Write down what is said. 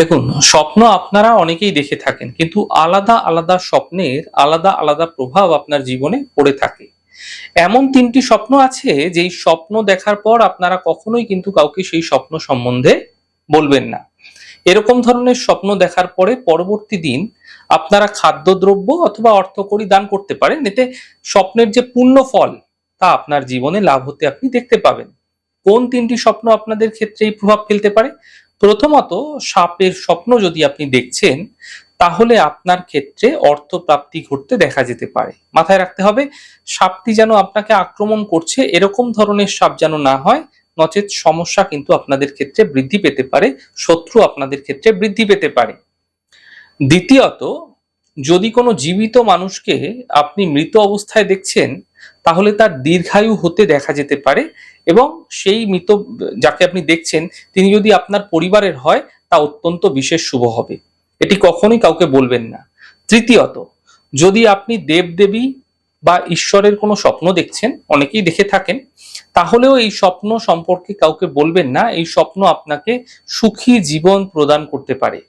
দেখুন, স্বপ্ন আপনারা অনেকেই দেখে থাকেন, কিন্তু আলাদা আলাদা স্বপ্নের আলাদা আলাদা প্রভাব আপনার জীবনে পড়ে থাকে। এমন তিনটি স্বপ্ন আছে, যেই স্বপ্ন দেখার পর আপনারা কখনোই কিন্তু কাউকে সেই স্বপ্ন সম্বন্ধে বলবেন না। এরকম ধরনের স্বপ্ন দেখার পরে পরবর্তী দিন আপনারা খাদ্যদ্রব্য অথবা অর্থকড়ি দান করতে পারেন, এতে স্বপ্নের যে পূর্ণ ফল, তা আপনার জীবনে লাভ হতে আপনি দেখতে পাবেন। কোন তিনটি স্বপ্ন আপনাদের ক্ষেত্রে এই প্রভাব ফেলতে পারে? প্রথমত, সাপের স্বপ্ন যদি আপনি দেখছেন, তাহলে আপনার ক্ষেত্রে অর্থ প্রাপ্তি ঘটতে দেখা যেতে পারে। মাথায় রাখতে হবে, সাপটি যেন আপনাকে আক্রমণ করছে, এরকম ধরনের সাপ যেন না হয়, নচেত সমস্যা কিন্তু আপনাদের ক্ষেত্রে বৃদ্ধি পেতে পারে, শত্রু আপনাদের ক্ষেত্রে বৃদ্ধি পেতে পারে। দ্বিতীয়ত, যদি কোনো জীবিত মানুষকে আপনি মৃত অবস্থায় দেখছেন তাহলে তার দীর্ঘায়ু হতে দেখা যেতে পারে এবং সেই মৃত, যাকে আপনি দেখছেন, তিনি যদি আপনার পরিবারের হয়, তা অত্যন্ত বিশেষ শুভ হবে। এটি কখনোই কাউকে বলবেন না। তৃতীয়ত, যদি আপনি দেবদেবী বা ঈশ্বরের কোনো স্বপ্ন দেখছেন, অনেকেই দেখে থাকেন, তাহলেও এই স্বপ্ন সম্পর্কে কাউকে বলবেন না। এই স্বপ্ন আপনাকে সুখী জীবন প্রদান করতে পারে।